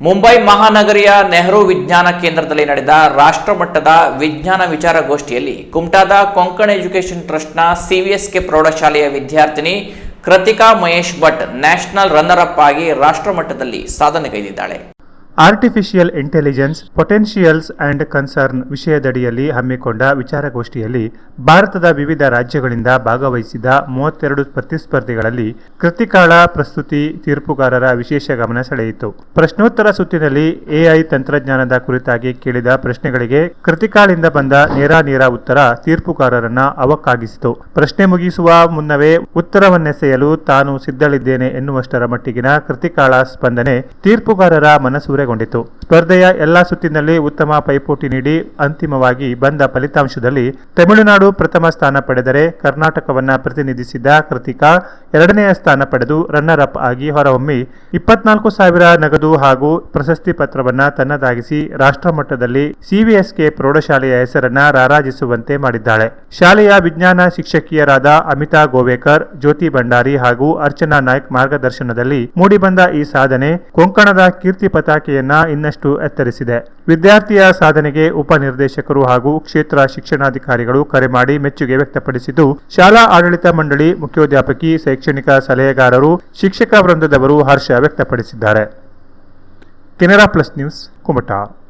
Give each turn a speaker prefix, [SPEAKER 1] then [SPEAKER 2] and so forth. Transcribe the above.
[SPEAKER 1] ಮುಂಬೈ ಮಹಾನಗರಿಯ ನೆಹರು ವಿಜ್ಞಾನ ಕೇಂದ್ರದಲ್ಲಿ ನಡೆದ ರಾಷ್ಟ್ರಮಟ್ಟದ ವಿಜ್ಞಾನ ವಿಚಾರಗೋಷ್ಠಿಯಲ್ಲಿ ಕುಮಟಾದ ಕೊಂಕಣ ಎಜುಕೇಷನ್ ಟ್ರಸ್ಟ್ನ ಸಿವಿಎಸ್ಕೆ ಪ್ರೌಢಶಾಲೆಯ ವಿದ್ಯಾರ್ಥಿನಿ Krithika Mahesh Bhat national runner up ಆಗಿ ರಾಷ್ಟ್ರಮಟ್ಟದಲ್ಲಿ ಸಾಧನೆಗೈದಿದ್ದಾಳೆ
[SPEAKER 2] artificial intelligence potentials and concern ವಿಷಯದಡಿಯಲ್ಲಿ ಹಮ್ಮಿಕೊಂಡ ವಿಚಾರಗೋಷ್ಠಿಯಲ್ಲಿ ಭಾರತದ ವಿವಿಧ ರಾಜ್ಯಗಳಿಂದ ಭಾಗವಹಿಸಿದ ಮೂವತ್ತೆರಡು ಪ್ರತಿಸ್ಪರ್ಧಿಗಳಲ್ಲಿ ಕೃತಿಕಾಳ ಪ್ರಸ್ತುತಿ ತೀರ್ಪುಗಾರರ ವಿಶೇಷ ಗಮನ ಸೆಳೆಯಿತು. ಪ್ರಶ್ನೋತ್ತರ ಸುತ್ತಿನಲ್ಲಿ ಎಐ ತಂತ್ರಜ್ಞಾನದ ಕುರಿತಾಗಿ ಕೇಳಿದ ಪ್ರಶ್ನೆಗಳಿಗೆ ಕೃತಿಕಾಳಿಂದ ಬಂದ ನೇರ ನೇರ ಉತ್ತರ ತೀರ್ಪುಗಾರರನ್ನ ಅವಕ್ಕಾಗಿಸಿತು. ಪ್ರಶ್ನೆ ಮುಗಿಸುವ ಮುನ್ನವೇ ಉತ್ತರವನ್ನೆಸೆಯಲು ತಾನು ಸಿದ್ಧಳಿದ್ದೇನೆ ಎನ್ನುವಷ್ಟರ ಮಟ್ಟಿಗಿನ ಕೃತಿಕಾಳ ಸ್ಪಂದನೆ ತೀರ್ಪುಗಾರರ ಮನಸೂರೆಗೊಂಡಿತು ಸ್ಪರ್ಧೆಯ ಎಲ್ಲಾ ಸುತ್ತಿನಲ್ಲಿ ಉತ್ತಮ ಪೈಪೋಟಿ ನೀಡಿ ಅಂತಿಮವಾಗಿ ಬಂದ ಫಲಿತಾಂಶದಲ್ಲಿ ತಮಿಳುನಾಡು ಪ್ರಥಮ ಸ್ಥಾನ ಪಡೆದರೆ ಕರ್ನಾಟಕವನ್ನ ಪ್ರತಿನಿಧಿಸಿದ ಕೃತಿಕಾ ಎರಡನೆಯ ಸ್ಥಾನ ಪಡೆದು ರನ್ನರ್ ಅಪ್ ಆಗಿ ಹೊರಹೊಮ್ಮಿ. ಇಪ್ಪತ್ನಾಲ್ಕು ಸಾವಿರ ನಗದು ಹಾಗೂ ಪ್ರಶಸ್ತಿ ಪತ್ರವನ್ನ ತನ್ನದಾಗಿಸಿ ರಾಷ್ಟ್ರಮಟ್ಟದಲ್ಲಿ ಸಿವಿಎಸ್ಕೆ ಪ್ರೌಢಶಾಲೆಯ ಹೆಸರನ್ನ ರಾರಾಜಿಸುವಂತೆ ಮಾಡಿದ್ದಾಳೆ. ಶಾಲೆಯ ವಿಜ್ಞಾನ ಶಿಕ್ಷಕಿಯರಾದ ಅಮಿತಾ ಗೋವೇಕರ್, ಜ್ಯೋತಿ ಭಂಡಾರಿ ಹಾಗೂ ಅರ್ಚನಾ ನಾಯ್ಕ್ ಮಾರ್ಗದರ್ಶನದಲ್ಲಿ ಮೂಡಿಬಂದ ಈ ಸಾಧನೆ ಕೊಂಕಣದ ಕೀರ್ತಿ ಪತಾಕೆಯನ್ನ ಇನ್ನಷ್ಟು ಎತ್ತರಿಸಿದೆ. ವಿದ್ಯಾರ್ಥಿಯ ಸಾಧನೆಗೆ ಉಪನಿರ್ದೇಶಕರು ಹಾಗೂ ಕ್ಷೇತ್ರ ಶಿಕ್ಷಣಾಧಿಕಾರಿಗಳು ಕರೆ ಮಾಡಿ ಮೆಚ್ಚುಗೆ ವ್ಯಕ್ತಪಡಿಸಿದ್ದು, ಶಾಲಾ ಆಡಳಿತ ಮಂಡಳಿ ಮುಖ್ಯೋಧ್ಯಾಪಕಿ ಶೈಕ್ಷಣಿಕ ಸಲಹೆಗಾರರು, ಶಿಕ್ಷಕ ವೃಂದದವರು ಹರ್ಷ ವ್ಯಕ್ತಪಡಿಸಿದ್ದಾರೆ. Canara plus news, Kumta.